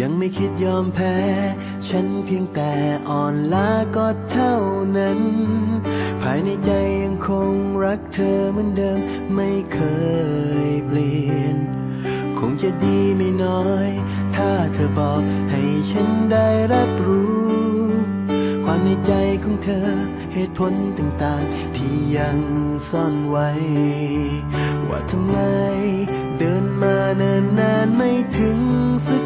ยังไม่คิดยอมแพ้ ฉันเพียงแต่อ่อนล้าก็เท่านั้น ภายในใจยังคงรักเธอเหมือนเดิมไม่เคยเปลี่ยน คงจะดีไม่น้อย ถ้าเธอบอกให้ฉันได้รับรู้ ความในใจของเธอเหตุผลต่างๆ ที่ยังซ่อนไว้ ว่าทำไมเดินมาเนินนานไม่ถึงสัก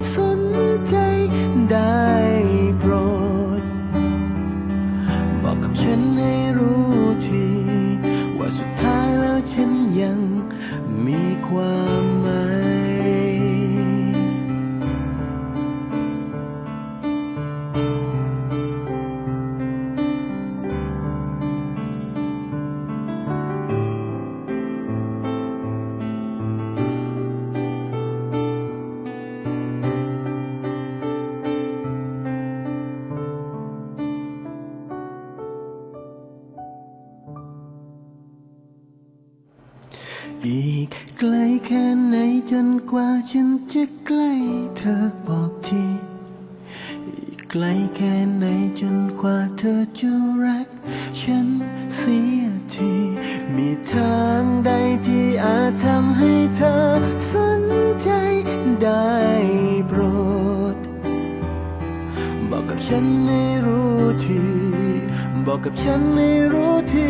อีกไกลแค่ไหนจนกว่าฉันจะใกล้เธอบอกทีอีกไกลแค่ไหนจนกว่าเธอจะรัก ฉันเสียที มีทางใดที่อาจทำให้เธอสนใจได้โปรด บอกกับฉันให้รู้ที บอกกับฉันให้รู้ที